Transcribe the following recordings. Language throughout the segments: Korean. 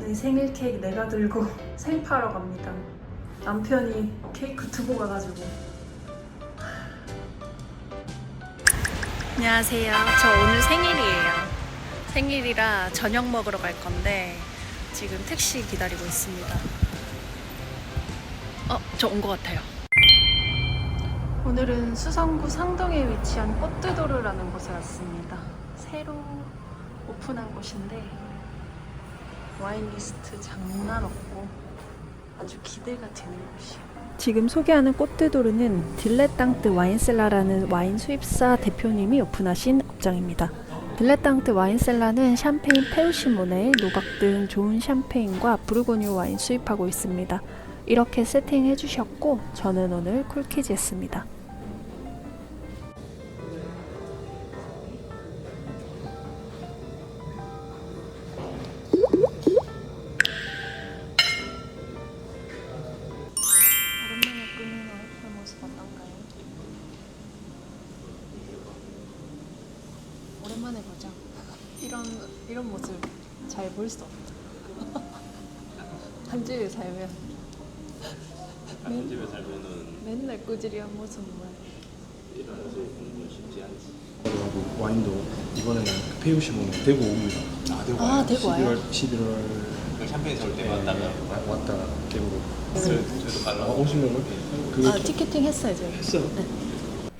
네, 생일 케이크 내가 들고 생파러 갑니다. 남편이 케이크 두고 가가지고. 안녕하세요. 저 오늘 생일이에요. 생일이라 저녁 먹으러 갈 건데 지금 택시 기다리고 있습니다. 어, 저 온 것 같아요. 오늘은 수성구 상동에 위치한 꽃뜨도르라는 곳에 왔습니다. 새로 오픈한 곳인데 와인 리스트 장난 없고 아주 기대가 되는 곳이에요. 지금 소개하는 꽃뜨도르는 딜레땅트 와인셀라라는 와인 수입사 대표님이 오픈하신 업장입니다. 딜레땅트 와인셀라는 샴페인 페우시모네, 노박 등 좋은 샴페인과 부르고뉴 와인 수입하고 있습니다. 이렇게 세팅해 주셨고 저는 오늘 쿨키즈 했습니다. 오랜만에 보자. 이런 이런 모습 잘 볼 수 없다. 한 집에 살면 한 집에 살면은 맨날 꾸지리한 모습만. 이런 모습 보는 건 쉽지 않지. 하고 와인도 이번에는 페우시몬 대구 옵니다. 아 대구 아, 대구 와요? 11월 11월 그 샴페인 서울 때 왔다가 왔다가 대구로 저도 갈라. 아, 오시는 걸? 그아 티켓팅 했어요 저희. 했어.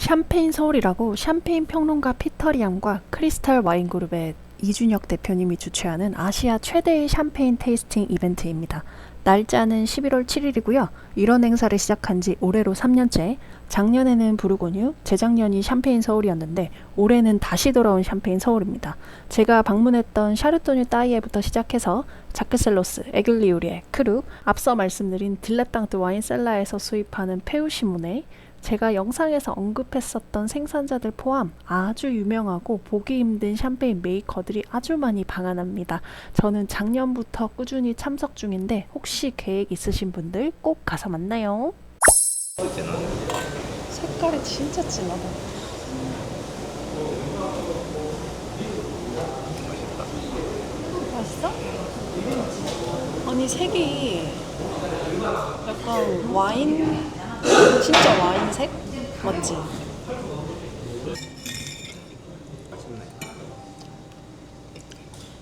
샴페인 서울이라고 샴페인 평론가 피터리암과 크리스탈 와인 그룹의 이준혁 대표님이 주최하는 아시아 최대의 샴페인 테이스팅 이벤트입니다. 날짜는 11월 7일이고요. 이런 행사를 시작한 지 올해로 3년째. 작년에는 부르고뉴, 재작년이 샴페인 서울이었는데 올해는 다시 돌아온 샴페인 서울입니다. 제가 방문했던 샤르토뉴 따이에부터 시작해서 자크셀로스, 에글리우리에, 크루, 앞서 말씀드린 딜레땅트 와인 셀라에서 수입하는 페우시모네, 제가 영상에서 언급했었던 생산자들 포함 아주 유명하고 보기 힘든 샴페인 메이커들이 아주 많이 방한합니다. 저는 작년부터 꾸준히 참석 중인데 혹시 계획 있으신 분들 꼭 가서 만나요. 색깔이 진짜 진하다. 맛있어? 아니 색이 약간 와인 진짜 와인 색 맞지?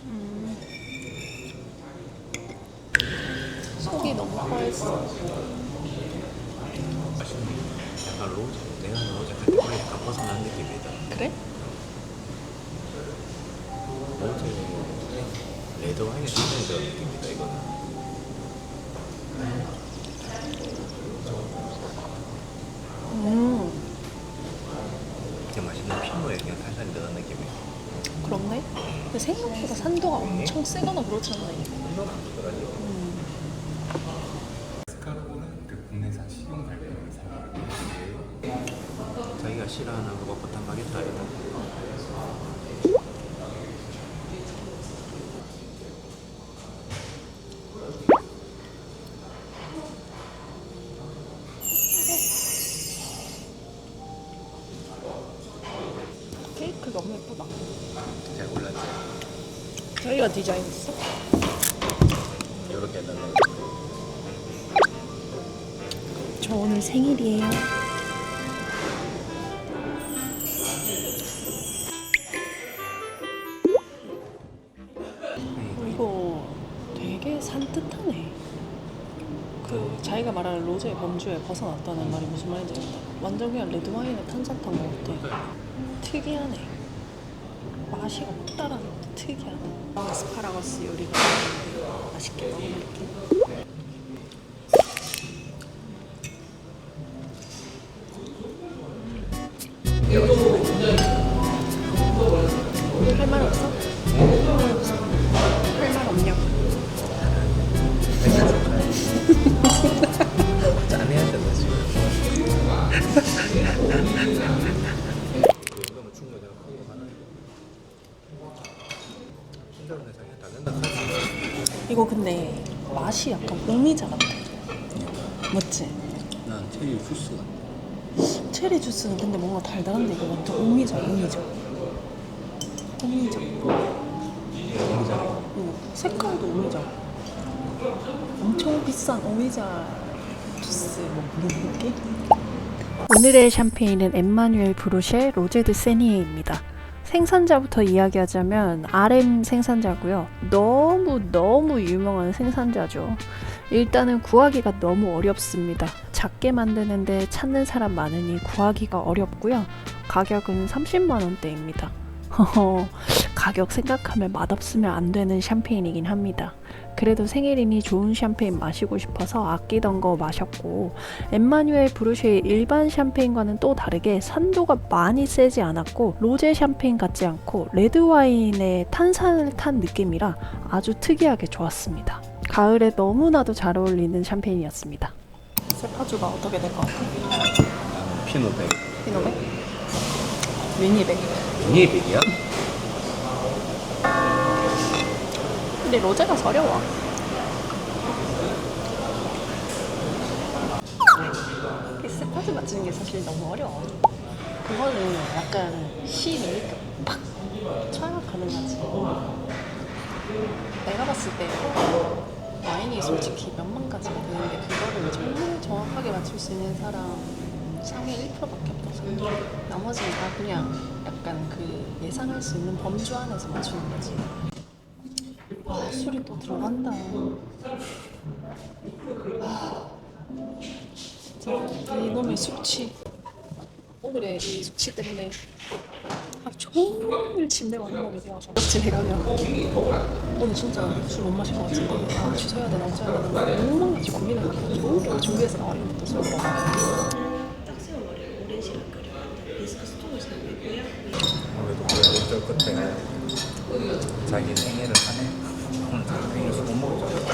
음. 속이 너무 허했어. 맛있네. 약간 로제. 내가 하는 로제 같은 거 약간 벗어난 느낌이다. 그래? 로제 레드 와인에 쓰는 그런 느낌이다 이거는. 음 그냥 맛있는 피노에 그냥 달달이 들어간 느낌이야. 그렇네. 근데 생각보다 산도가 엄청 세거나 그렇지. 음. 스카르보는 그 국내산 식용 발효를 사용하고 있는데 자기가 싫어하는 그거 버탄 바게트 아니다. 저희가 디자인했어? 이렇게 해달라. 저 오늘 생일이에요. 이거 되게 산뜻하네. 그 자기가 말하는 로제의 범주에 벗어났다는 말이 무슨 말인지 알겠다. 완전 그냥 레드 와인에 탄산탄 것 같아. 특이하네. 맛이 없다라는 게 특이하다. 아스파라거스 요리가 맛있게 먹을게. 할말 없어? 할 말 없냐고. 이거 근데 맛이 약간 오미자 같아. 맞지? 난 체리 주스가. 체리 주스는 근데 뭔가 달달한데 이거 완전 오미자, 오미자. 오미자. 오미자. 응. 색깔도 오미자. 엄청 비싼 오미자 주스 뭐 그런 느낌? 오늘의 샴페인은 엠마뉴엘 브로쉐 로제드 세니에입니다. 생산자부터 이야기하자면 RM 생산자고요. 너무 너무 유명한 생산자죠. 일단은 구하기가 너무 어렵습니다. 작게 만드는데 찾는 사람 많으니 구하기가 어렵고요. 가격은 30만 원대입니다. 가격 생각하면 맛없으면 안 되는 샴페인이긴 합니다. 그래도 생일이니 좋은 샴페인 마시고 싶어서 아끼던 거 마셨고 엠마뉴엘 브루쉐의 일반 샴페인과는 또 다르게 산도가 많이 세지 않았고 로제 샴페인 같지 않고 레드 와인의 탄산을 탄 느낌이라 아주 특이하게 좋았습니다. 가을에 너무나도 잘 어울리는 샴페인이었습니다. 세파주가 어떻게 될 것 같아? 피노백. 피노백? 미니백. 미니백이야? 근데 로제가 서려워. 이 스파드 맞추는 게 사실 너무 어려워. 그거는 약간 이렇게 팍 쳐야 가능하지. 내가 봤을 때 와인이 솔직히 몇만 가지가 되는데 그거를 정말 정확하게 맞출 수 있는 사람 상위 1%밖에 없어서 나머지는 다 그냥 약간 그 예상할 수 있는 범주 안에서 맞추는 거지. 아, 술이 또 들어간다. 아, 진짜 이놈의 숙취. 오늘의 이 숙취 때문에 하루 종일 침대가 한 몸이 되어서 역진 해가면 오늘 진짜 술 못 마실 것 같은데 아 취소해야 되나 어쩌야 되나 너무 가지 고민해가지고 종일 준비해서 나와요 또술 먹어. 아무래도 그래도 끝에 자기 생일을 하네. 오늘 자기 생일 술못 먹었잖아.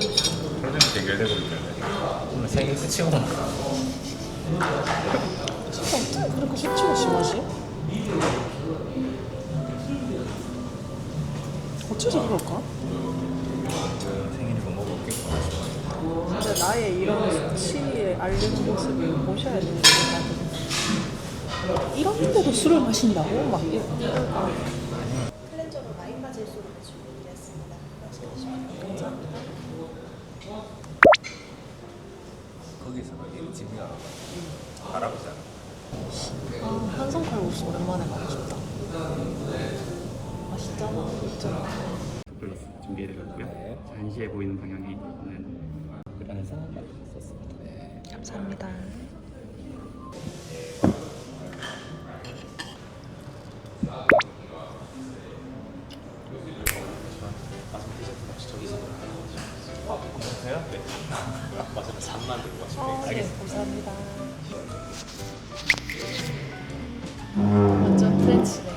표정이 대결되고 있잖아요. 오늘 생일 끝이고 나. 진짜 어떻게 그렇게 숙취가 심하지? 어째서 그럴까? 그 생일이 못 먹었겠구나. 진짜 나의 이런 수치에 알리는 모습을 보셔야 되는 생각은 이런 데도 술을 마신다고? 막 이- 이럴까? 클렌저로 와인 바질 소를 준비했습니다. 맛있게 드시면 감사합니다. 여기 집이야. 할아버지잖아. 아, 한성 칼 국수 오랜만에 먹고 싶다. 맛있잖아, 진짜. 플러스 준비해드렸고요. 네. 전시해 보이는 방향에 있는 그래서 썼습니다. 네. 감사합니다. 저 요? 네. 맞아요. 3만 들고 가시면 어, 네, 감사합니다. 완전 프렌치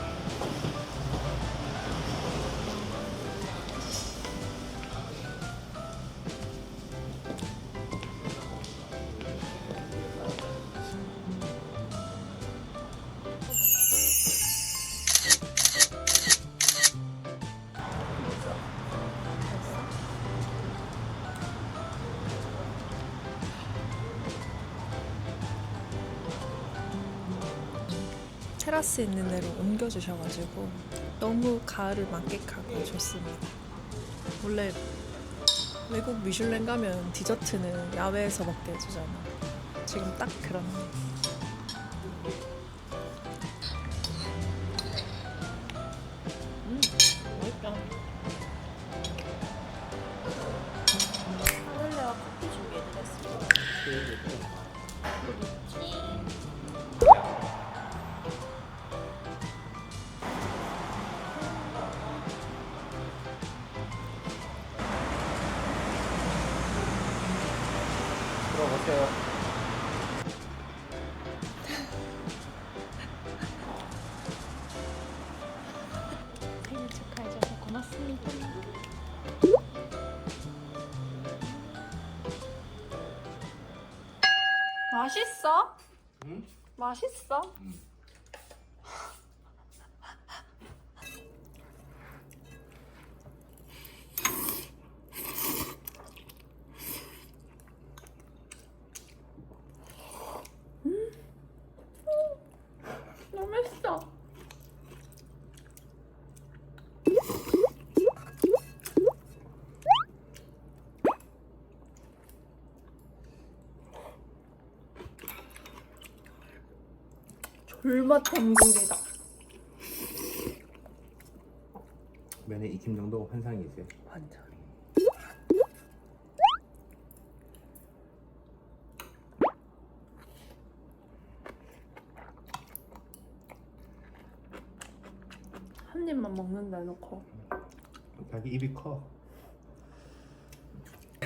테라스 있는 데로 옮겨주셔가지고 너무 가을을 만끽하고 좋습니다. 원래 외국 미슐랭 가면 디저트는 야외에서 먹게 해주잖아. 지금 딱 그런. 들어보세요. 생일 축하해줘서 고맙습니다. 맛있어? 응? 맛있어? 너무 맛있어. 불맛 탱굴이다. 면에 익힘 정도 환상이지. 완전. 한 입만 먹는다 놓고 자기 입이 커.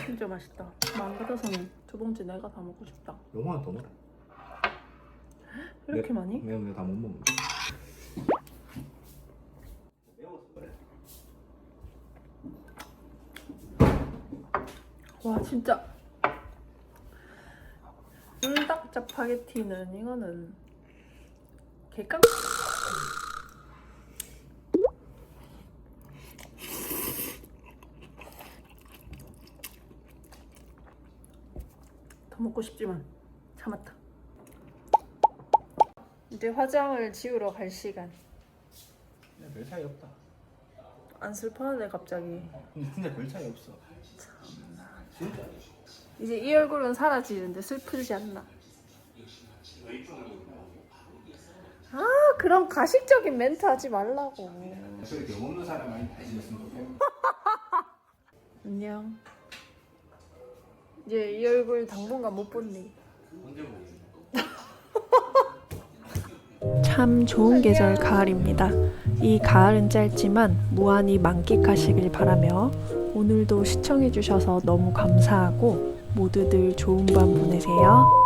진짜 맛있다. 같아서는 두 번째 내가 다 먹고 싶다. 요거만 더 먹어. 이렇게 많이? 내가 내가 다못 먹는. 와 진짜 불닭 짜파게티는 이거는 개깡 더 먹고 싶지만 참았다 이제 화장을 지우러 갈 시간 별 차이 없다. 안 슬퍼하네 갑자기 근데 진짜 별 차이 없어. 이제 이 얼굴은 사라지는데 슬프지 않나? 아 그런 가식적인 멘트 하지 말라고. 먹는 사람 많이 다니셨으면 좋겠어. 안녕. 이제 이 얼굴 당분간 못 본니. 언제 먹는 참 좋은 계절 가을입니다. 이 가을은 짧지만 무한히 만끽하시길 바라며 오늘도 시청해주셔서 너무 감사하고 모두들 좋은 밤 보내세요.